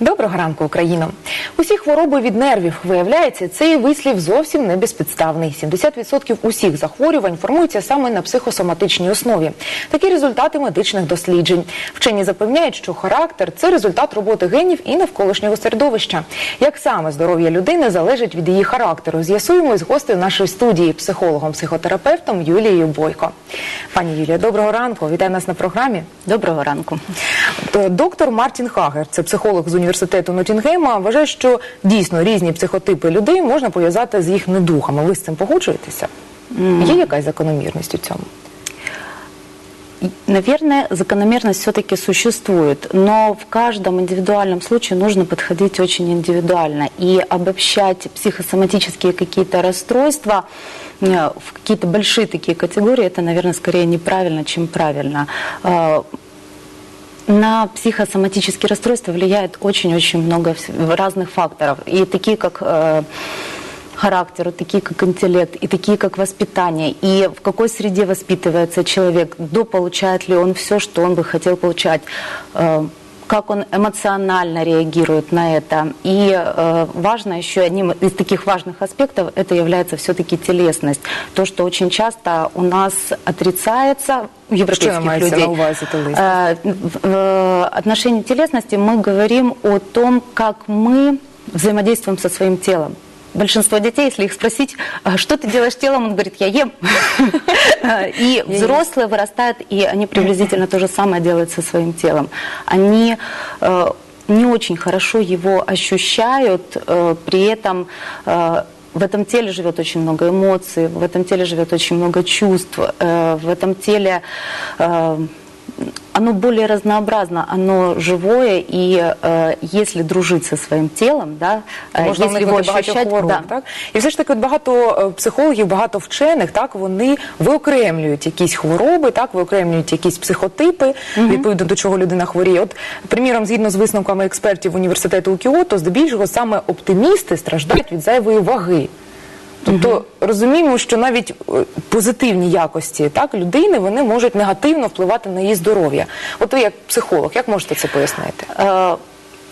Доброго ранку, Україно! Усі хвороби від нервів виявляється, цей вислів зовсім не безпідставний. 70% усіх захворювань формуються саме на психосоматичній основі. Такі результати медичних досліджень. Вчені запевняють, що характер це результат роботи генів і навколишнього середовища. Як саме здоров'я людини залежить від її характеру, з'ясуємо із гостею нашої студії, психологом, психотерапевтом Юлією Бойко. Пані Юлія, доброго ранку. Вітаю нас на програмі. Доброго ранку. Е, Доктор Мартін Хагер, це психолог з університету Ноттінгема, вважає, що дійсно різні психотипи людей можна пов'язати з їх недухами. Ви з цим погоджуєтеся? Є якась закономірність у цьому? Наверное, закономерность все-таки существует, но в каждом индивидуальном случае нужно подходить очень индивидуально и обобщать психосоматические какие-то расстройства э, в какие-то большие такие категории, это, наверное, скорее неправильно, чем правильно. На психосоматические расстройства влияет очень-очень много разных факторов, и такие как э, характер, такие как интеллект, и такие как воспитание, и в какой среде воспитывается человек, дополучает ли он все, что он бы хотел получать, э, как он эмоционально реагирует на это. И э, важно еще одним из таких важных аспектов это является все-таки телесность. То, что очень часто у нас отрицается у европейских мається людей. на увазі телесність? Э, в в отношении телесности мы говорим о том, как мы взаимодействуем со своим телом. Большинство детей, если их спросить, «А что ты делаешь телом, он говорит, я ем. И взрослые вырастают, и они приблизительно то же самое делают со своим телом. Они э, не очень хорошо его ощущают, э, при этом э, в этом теле живет очень много эмоций, в этом теле живет очень много чувств, в этом теле оно более разнообразно, оно живое, и э, если дружить со своим телом, да, э, Можна уникнути багатьох ощущать, хвороб, да, так? І все ж таки от багато е, психологів, багато вчених, так, вони виокремлюють якісь хвороби, так, виокремлюють якісь психотипи, відповідно до чого людина хворіє. От, приміром, згідно з висновками експертів університету у Кіото, здебільшого саме оптимісти страждають від зайвої ваги. Тобто розуміємо, що навіть е, позитивні якості так людини вони можуть негативно впливати на її здоров'я. От ви як психолог, як можете це пояснити?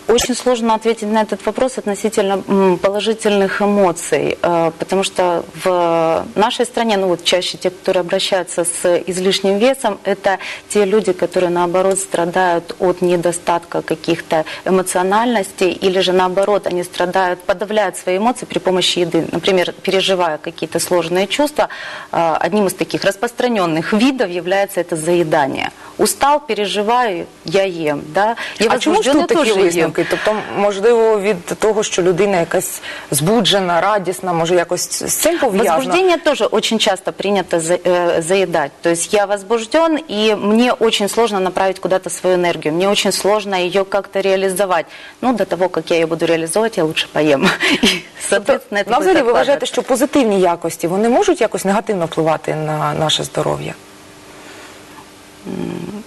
Очень сложно ответить на этот вопрос относительно положительных эмоций, э, потому что в нашей стране, ну вот чаще те, которые обращаются с излишним весом, это те люди, которые наоборот страдают от недостатка каких-то эмоциональностей, или же наоборот они страдают, подавляют свои эмоции при помощи еды, например, переживая какие-то сложные чувства. э, Одним из таких распространенных видов является это заедание. Устал, переживаю, я ем, да. Я а тут такі тоже ем. висновки? Тобто, можливо, від того, що людина якась збуджена, радісна, може якось з цим пов'язано? Возбуждение тоже очень часто принято за- э, заедать. То есть я возбужден, и мне очень сложно направить куда-то свою энергию. Мне очень сложно ее как-то реализовать. Ну, до того, как я ее буду реализовать, я лучше поем. И, соответственно, это Ну, а взагалі, будет ви вважаєте, откладываться. що позитивні якості вони можуть якось негативно впливати на наше здоров'я?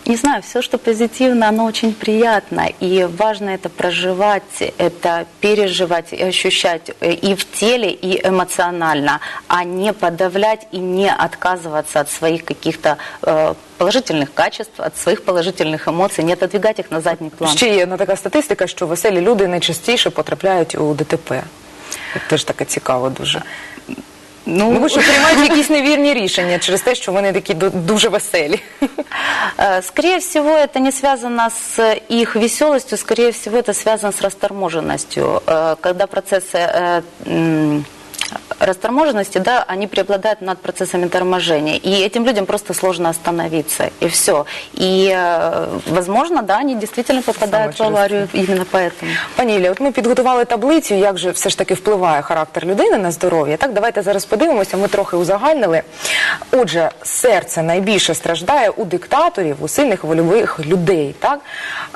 Не знаю, все, что позитивно, оно очень приятно. И важно это проживать, это переживать и ощущать э, и в теле, и эмоционально, а не подавлять и не отказываться от своих каких-то э, положительных качеств, от своих положительных эмоций, не отодвигать их на задний план. Ще є одна така статистика, що веселі люди найчастіше потрапляють у ДТП. От Теж таке цікаво дуже. Ну, бо що приймають якісь невірні рішення через те, що вони такі ду- дуже веселі. Э, Скорее всего, это не связано с их веселостью, скорее всего, это связано с расторможенностью. Э, Когда процессы э, м, расторможенности, да, они преобладают над процессами торможения. И этим людям просто сложно остановиться, и все. И, э, возможно, да, они действительно попадают в через аварию именно поэтому. Пані Ілля, от ми підготували таблицю, як же все ж таки впливає характер людини на здоров'я. Так, давайте зараз подивимося, ми трохи узагальнили. Отже, серце найбільше страждає у диктаторів, у сильних вольових людей. Так?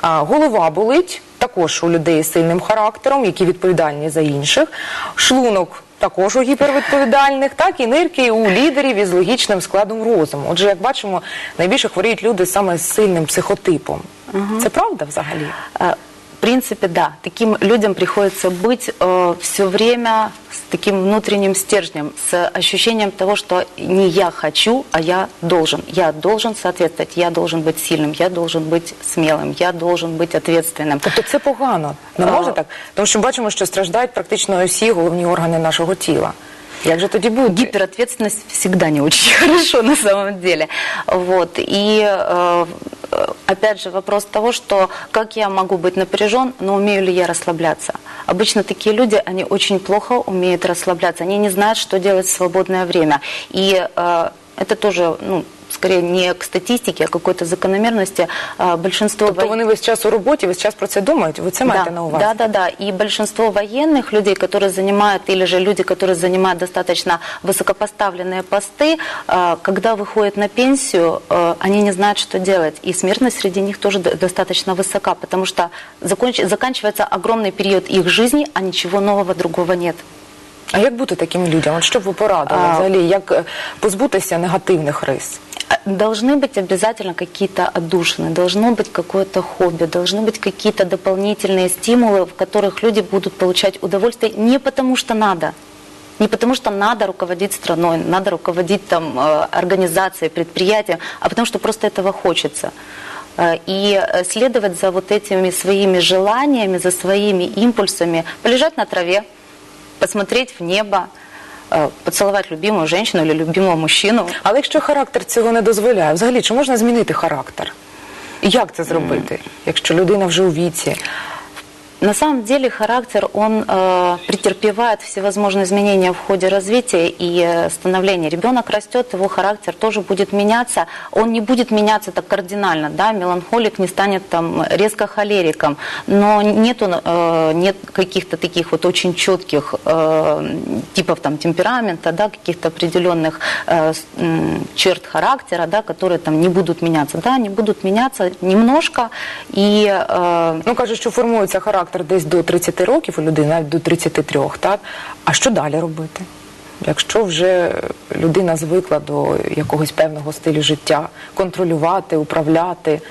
А, голова болить також у людей з сильним характером, які відповідальні за інших. Шлунок також у гіпервідповідальних, так і нирки у лідерів із логічним складом розуму. Отже, як бачимо, найбільше хворіють люди саме з сильним психотипом. Це правда взагалі? А, принципе, да, таким людям приходится быть все время с таким внутренним стержнем, с ощущением того, что не я хочу, а я должен. Я должен соответствовать, я должен быть сильным, я должен быть смелым, я должен быть ответственным. Тобто це погано, не А. може так? Тому що бачимо, що страждають практично всі головні органи нашого тіла. Як же тоді бути? Гиперответственность всегда не очень хорошо на самом деле. Вот. И э, э, опять же вопрос того, что как я могу быть напряжен, но умею ли я расслабляться. Обычно такие люди, они очень плохо умеют расслабляться, они не знают, что делать в свободное время. И э, это тоже, ну, скорее не к статистике, а к какой-то закономерности. Э, большинство Тобто во- вони весь час у роботі, весь час про це думають. Ви це маєте да, на увазі? Да, да, да. И большинство военных людей, которые занимают, или же люди, которые занимают достаточно высокопоставленные посты, э, когда выходят на пенсию, э, они не знают, что делать. И смертность среди них тоже д- достаточно высока, потому что законч- заканчивается огромный период их жизни, а ничего нового другого нет. А як бути таким людям? От що б ви порадили А. взагалі? Як е, позбутися негативних рис? Должны быть обязательно какие-то отдушины, должно быть какое-то хобби, должны быть какие-то дополнительные стимулы, в которых люди будут получать удовольствие не потому что надо, не потому что надо руководить страной, надо руководить там э, организацией, предприятием, а потому что просто этого хочется. Э, И э, следовать за вот этими своими желаниями, за своими импульсами, полежать на траве, посмотреть в небо, э, поцеловать любимую женщину или любимого мужчину, Але якщо характер цього не дозволяє, взагалі чи можна змінити характер? І як це зробити, якщо людина вже у віці? На самом деле характер, он э, претерпевает всевозможные изменения в ходе развития и э, становления. Ребенок растет, его характер тоже будет меняться. Он не будет меняться так кардинально, да, меланхолик не станет там резко холериком, но нету, э, нет каких-то таких вот очень четких э, типов там темперамента, да, каких-то определенных э, черт характера, да, которые там не будут меняться. Да, они будут меняться немножко и э, Ну кажуть, що формується характер десь до 30 років у людини, навіть до 33, так? А що далі робити? Якщо вже людина звикла до якогось певного стилю життя, контролювати, управляти,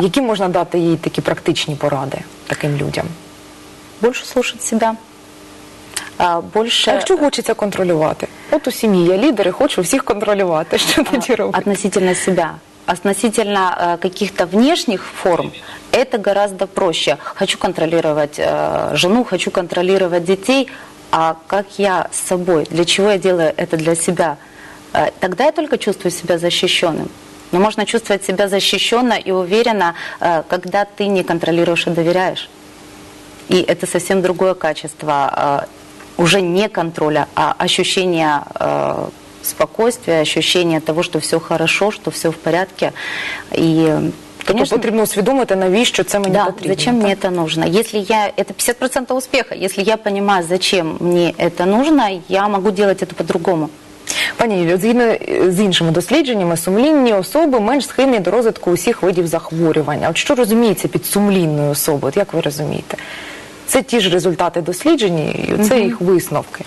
які можна дати їй такі практичні поради таким людям? больше слушать себя, а, больше А якщо хочеться контролювати? От у сім'ї я лідер і хочу всіх контролювати. Що тоді робити? относительно себя. Относительно э, каких-то внешних форм это гораздо проще. Хочу контролировать э, жену, хочу контролировать детей, а как я с собой, для чего я делаю это для себя, Э, тогда я только чувствую себя защищенным. Но можно чувствовать себя защищенно и уверенно, э, когда ты не контролируешь и доверяешь. И это совсем другое качество э, уже не контроля, а ощущения э, спокойствия, ощущения того, что все хорошо, что все в порядке. И, Тобто конечно, потрібно усвідомити, навіщо це мені да, потрібно. зачем так? мне это нужно? Если я, это 50% успеха. Если я понимаю, зачем мне это нужно, я могу делать это по-другому. Пані Юлію, згідно е, з іншими дослідженнями, сумлінні особи менш схильні до розвитку усіх видів захворювань. А От що розуміється під сумлінною особою? От як ви розумієте? Це ті ж результати досліджень, і це їх висновки.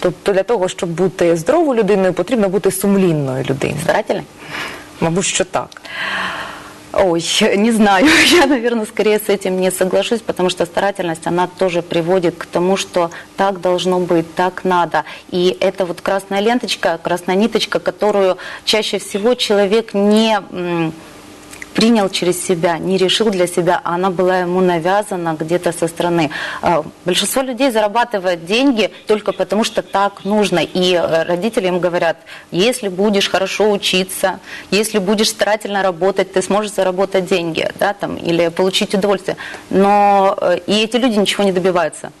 Тобто для того, щоб бути здоровою людиною, потрібно бути сумлінною людиною. Старательно? Мабуть, що так. Ой, не знаю. Я, наверное, скорее с этим не соглашусь, потому что старательность, она тоже приводит к тому, что так должно быть, так надо. И это вот красная ленточка, красная ниточка, которую чаще всего человек не принял через себя, не решил для себя, а она была ему навязана где-то со стороны. А, Большинство людей зарабатывает деньги только потому, что так нужно. И э, родители им говорят, если будешь хорошо учиться, если будешь старательно работать, ты сможешь заработать деньги да, там, или получить удовольствие. Но э, и эти люди ничего не добиваются.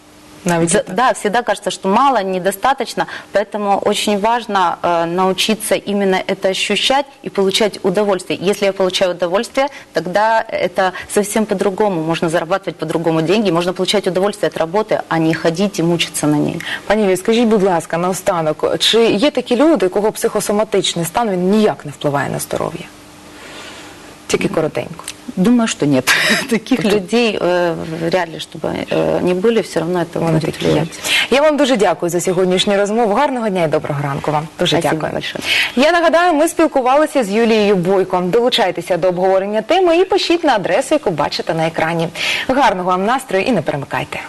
Навіть За- так. Да, всегда кажется, что мало, недостаточно, поэтому очень важно э, научиться именно это ощущать и получать удовольствие. Если я получаю удовольствие, тогда это совсем по-другому. Можно зарабатывать по-другому деньги, можно получать удовольствие от работы, а не ходить и мучиться на ней. Пані Юлію, скажіть, будь ласка, наостанок, чи є такі люди, у кого психосоматичний стан він ніяк не впливає на здоров'я? Тільки коротенько. Думаю, что нет. Таких людей э, вряд ли, чтобы э, не были, все равно это Вони будет такі є. влиять. Я вам дуже дякую за сьогоднішню розмову. Гарного дня і доброго ранку вам. Дуже Спасибо дякую. большое. Я нагадаю, ми спілкувалися з Юлією Бойко. Долучайтеся до обговорення теми і пишіть на адресу, яку бачите на екрані. Гарного вам настрою і не перемикайте.